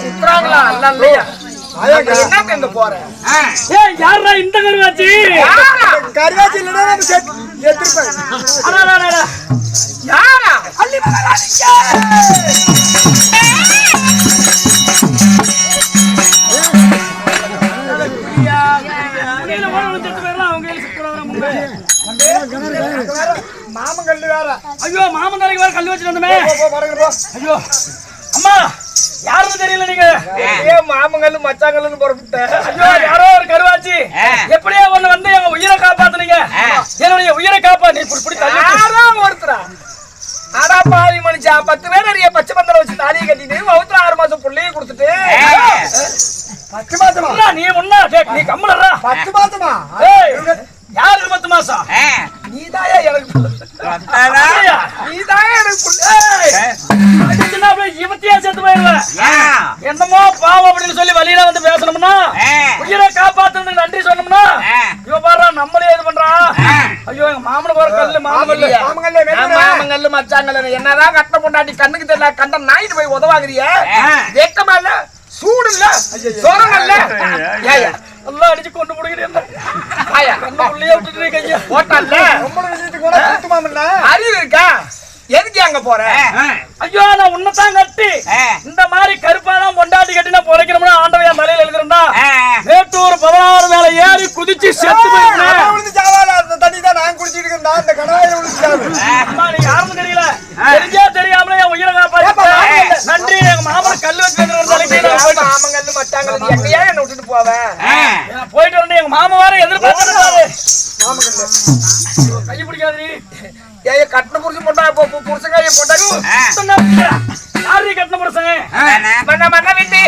குத்துறாங்களா அல்ல இல்லையா எங்க யாரா இந்த கருவாச்சி? கருவாச்சி இல்லைன்னா நம்ம. யாரா அள்ளி. மாமன் கல்லு வேற ஐயோ மாமன் தலைக்கு வேற கல் வச்சுட்டு வந்தோமே ஐயோ அம்மா யாருன்னு தெரியல நீங்க ஏன் மாமங்கல்லு மச்சாங்கல்லுன்னு புறப்பட்ட ஐயோ யாரோ ஒரு கருவாச்சி எப்படியோ ஒண்ணு உயிரை காப்பாத்துனீங்க. என்னுடைய உயிரை காப்பாத்தி இப்படி இப்படி தள்ளி யாரோ ஒருத்தரா? அடா பாவி மனுஷா பத்து பேர் நிறைய பச்சை பந்தல வச்சு தாலியை கட்டிட்டு வவுத்துல ஆறு மாசம் புள்ளையும் கொடுத்துட்டு. பத்து மாசமா? நீ முன்னா நீ கம்மலறா பத்து மாசமா? மாமங்கல்ல மச்சாங்கல்ல என்னதான் கட்ட பொண்டாட்டி கண்ணுக்கு தெரியல கண்ட நாயிட்டு போய் உதவாங்கிறிய வெக்கமா இல்ல சூடு இல்ல சொரம் இல்ல எல்லாம் அடிச்சு கொண்டு ஐயா போட்டான்ல அறிவு இருக்கா? எதுக்கு அங்க போற? ஐயோ நான் உன்னைத்தான் கட்டி. இந்த மாதிரி கருப்பாதான் பொண்டாட்டி கட்டி நான் பொழைக்கணும்னு ஆண்டவன் என் தலையில எழுதிருந்தா. மேட்டூர் பதினாறு மேல ஏறி குதிச்சு செத்து போயிருந்தேன். அம்மா நீ யாருன்னு தெரியல. தெரிஞ்சா தெரியாமலே என் உயிரை காப்பாத்தி நன்றி. எங்க மாமன் கல்லு வச்சு நான் போயிட்டு- மாமங்கல்லு மச்சாங்கல்ல எங்கேயா என்ன விட்டுட்டு போவேன் நான் போயிட்டு வரேன். எங்க மாமா வேற எதிர்பார்த்து கை பிடிக்காது நீ ஏய் கட்டின புருஷன் போட்டா புருஷன் கையை போட்டா யாரு கட்டின புருஷன் மன்ன மன்ன விட்டு.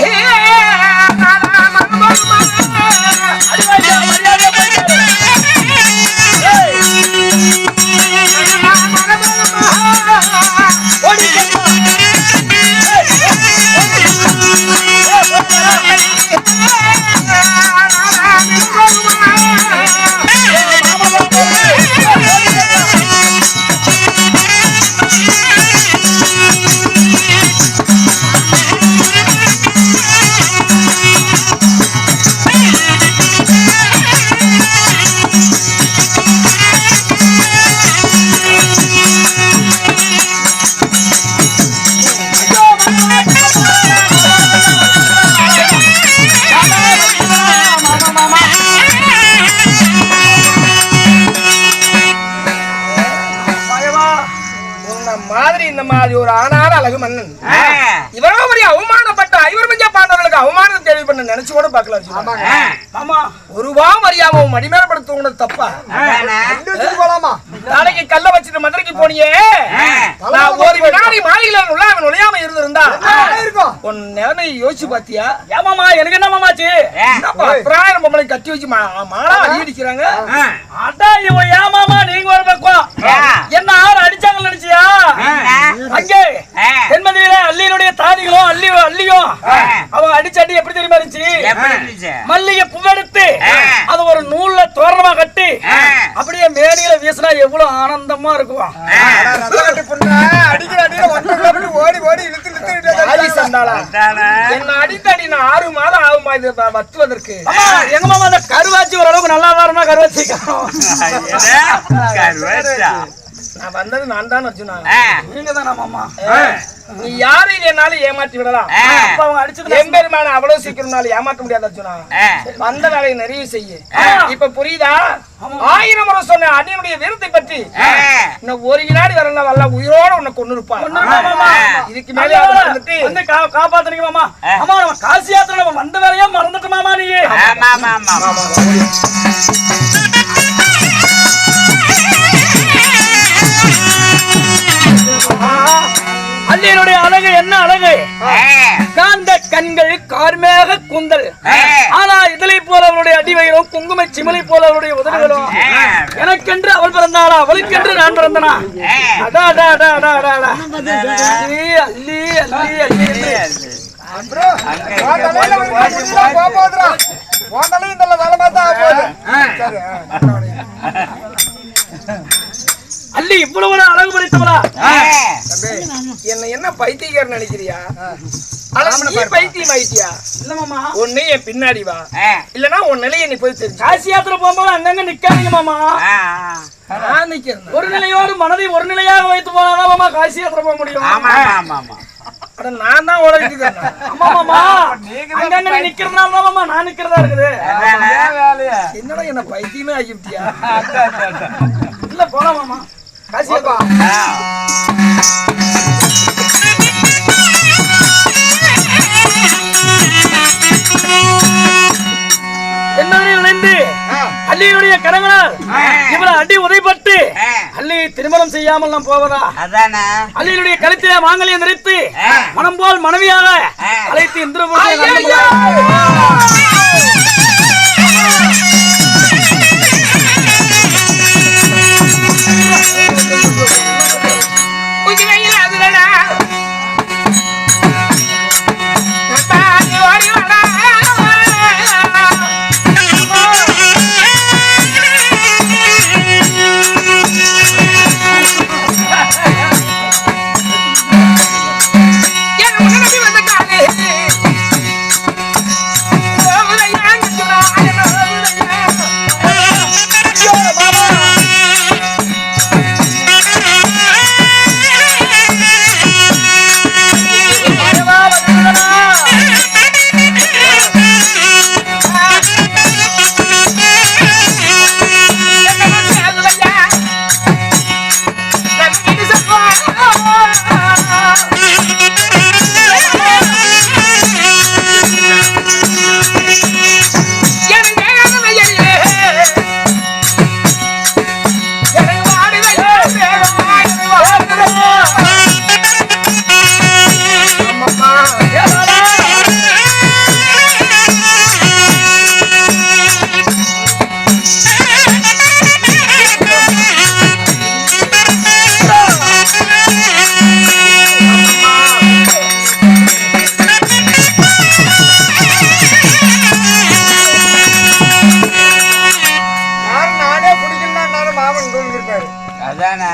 மாதிரி ஒரு ஆனான அழகு மன்னன். இவ்வளவு பெரிய அவமானப்பட்ட ஐவர் மஞ்சா பாண்டவர்களுக்கு அவமானம் தேவை பண்ண நினைச்சு கூட பார்க்கல அர்ஜுனா. மாமா ஒரு வா மரியாதை மடிமேலப்படுத்த உனது தப்பா? நாளைக்கு கல்ல வச்சுட்டு மதுரைக்கு போனியே. நான் ஒரு வினாடி மாளிகையில உள்ள அவன் நுழையாம இருந்திருந்தா? உன் நிலைமை யோசிச்சு பாத்தியா ஏமாமா எனக்கு என்ன மாமாச்சு பிராயம் பொம்பளை கட்டி வச்சு மா- மாடா அடி அடிக்கிறாங்க. அதான் இவன் ஏமாமா நீங்க ஒரு பக்கம் என்ன ஆறு அடிச்சாங்கன்னு நினைச்சியா அங்கே தென்மதியில அள்ளியினுடைய தாதிகளும் அள்ளி அள்ளியும் அவன் அடிச்ச அடி எப்படி தெரியுமா இருந்துச்சு மல்லிகை பூவெடுத்து அது ஒரு நூல்ல தோரணமா கட்டி அப்படியே மேனியில வீசினா எவ்வளவு ஆனந்தமா இருக்கும் ஆதி சண்டாளா என்ன அடித்த அடி நான் ஆறு மாதம் ஆகுமா இது வத்துவதற்கு. எங்க மாமா அந்த கருவாச்சி ஓரளவுக்கு நல்லா வரணும் கருவாச்சி. நான் வந்தது நான் தான் அர்ஜுனா. நீங்க தானே மாமா? நீ யாரையும் என்னாலும் ஏமாத்தி விடலாம். அப்ப அவங்க அடிச்சது எம்பெருமான அவ்வளவு சீக்கிரம்னால ஏமாற்ற முடியாது அர்ஜுனா. வந்த வேலையை நிறைய செய்ய. இப்ப புரியுதா? ஆயிரம் முறை சொன்ன அண்ணனுடைய வீரத்தை பற்றி. இன்னும் ஒரு வினாடி வரல வரல உயிரோட உன்னை கொண்டு இருப்பான் மாமா. இதுக்கு மேலே வந்துட்டு வந்து காப்பாத்துறீங்க மாமா. அம்மா நம்ம காசி யாத்திரை நம்ம வந்த வேலையா மறந்துட்டு மாமா நீ. அழகு என்ன அழகு? காந்த கண்கள் கார்மேக கூந்தல். ஆனா இதழை போல அவளுடைய அடிவயிறும் குங்கும சிமலை போல அவளுடைய உதடுகளும் எனக்கென்று அவள் பிறந்தாளா? அவளுக்கென்று நான் பிறந்தனா? அடா அடா அடா அடா அடா அடா. அல்லி அல்லி அல்லி அல்லி என்று. உன் தலையில ஒரு அல்லி இவ்வளவு அழகு படைத்தவளா என்ன என்ன பைத்தியக்காரன் நினைக்கிறியா? பைத்தியம் ஆயிட்டியா இல்ல மாமா. ஒண்ணு என் பின்னாடி வா. இல்லனா உன் நிலையை நீ போய் தெரிஞ்சு காசி யாத்திரை போகும்போது அங்கங்க நிக்காதீங்க மாமா. நான் நிக்கிறேன். ஒரு நிலையோடு மனதை ஒரு நிலையாக வைத்து போனா மாமா காசி யாத்திரை போக முடியும். நான் ஆமா மாமா. அங்கங்க நீ நிக்கிறதுனால தான் மாமா நான் நிக்கிறதா இருக்குது. என்னடா என்ன பைத்தியமே ஆகிவிட்டியா இல்ல போலாம் மாமா காசி யாத்திரை என்பதனை நினைந்து அல்லியினுடைய கரங்களால் இவ்வளவு அடி உதைப்பட்டு அல்லியை திருமணம் செய்யாமல் நாம் போவதா? அல்லியினுடைய கழுத்திலே மாங்கல்யம் நிறைத்து மனம் போல் மனைவியாக அழைத்து இந்திரபூஜை உயிரையில் அதுலடா பாடி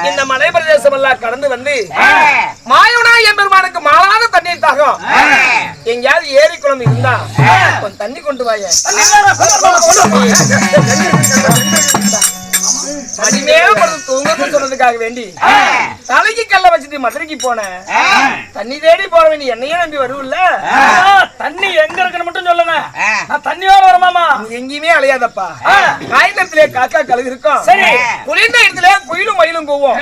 இந்த மலை பிரதேசம் எல்லாம் கடந்து வந்து மாயவனா எம்பெருமானுக்கு மாறாத தண்ணீர் தாகம். எங்கேயாவது ஏரி குளம் இருந்தா தண்ணி கொண்டு வாய. அடிமேல படுத்து சொன்னதுக்காக வேண்டி. தலைக்கு கல்ல வச்சுட்டு மதுரைக்கு போனேன் தண்ணி தேடி போற வேண்டி என்னையே நம்பி வருவில்ல? தண்ணி எங்க இருக்குன்னு மட்டும் சொல்லுங்க நான் தண்ணி வர வர மாமா. நீ எங்கேயுமே அலையாதப்பா. காய்ந்தத்திலே காக்கா கழுகு இருக்கும் சரி. குளிர்ந்த இடத்துல குயிலும் மயிலும் கூவும்.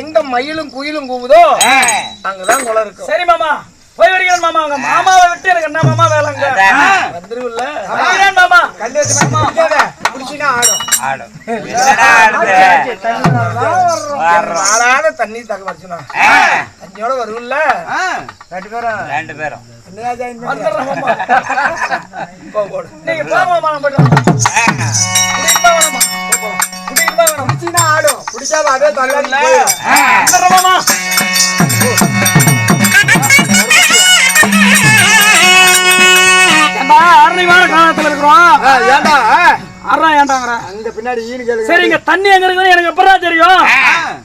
எங்க மயிலும் குயிலும் கூவுதோ? அங்கதான் குளம் இருக்கும். சரி மாமா. போய் வருகிறேன் மாமா? உங்க மாமாவை விட்டு எனக்கு என்ன மாமா வேலைங்க? வந்துருவில்ல வருகிறேன் மாமா கல்லு வச்சு மாமா? பிடிக்காத. பிடிச்சினா ஆடும். ஆடும். ஆளாத தண்ணி தக்க வச்சுனா தண்ணியோட வருவில்ல ரெண்டு பேரும். ரெண்டு பேரும். நீங்க போயிட்டு பிடிச்சினா ஆடும். பிடிக்காத அதே தள்ளாடி காலத்துல இருக்கிறோம். ஆ? ஆறா ஏண்டாங்கிற அங்க பின்னாடி ஈனு கேளுங்க. சரி இங்க தண்ணி எங்க இருக்குது எனக்கு எப்படா தெரியும்?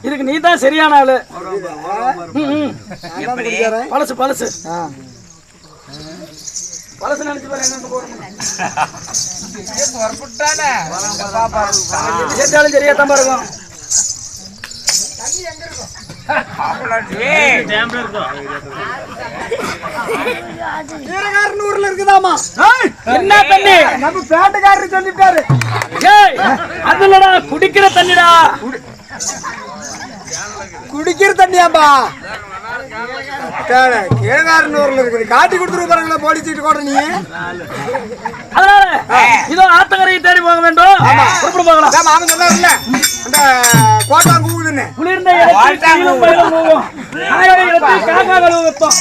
இதுக்கு நீ தான் சரியான ஆளு. பழசு பழசு. பழசு நினைச்சு பாரு என்ன போறோம் சேர்த்தாலும் சரியா தான் பாருங்க. வீரகாரனூர்ல இருக்குதாமா என்ன தண்ணி? நம்ம பேட்டுக்காரரு சொல்லிட்டாரு. ஏய் அது இல்லடா குடிக்கிற தண்ணிடா. குடிக்கிற தண்ணியாம்பா கீழகாரனூர்ல இருக்குது காட்டி கொடுத்துரு பாருங்களா போலீஸ் சீட்டு கூட நீ அதனால இதோ ஆத்தங்கரையை தேடி போக வேண்டும். புறப்பட்டு போகலாம். மாமன் சொன்னார்ல அந்த கோட்டாங்கூது ஓடுன்னு குளிர்ந்த இடத்தில் கீழும் மேலும் போகும் காய்ந்த இடத்தில் காக்கா கழுவு வைப்போம்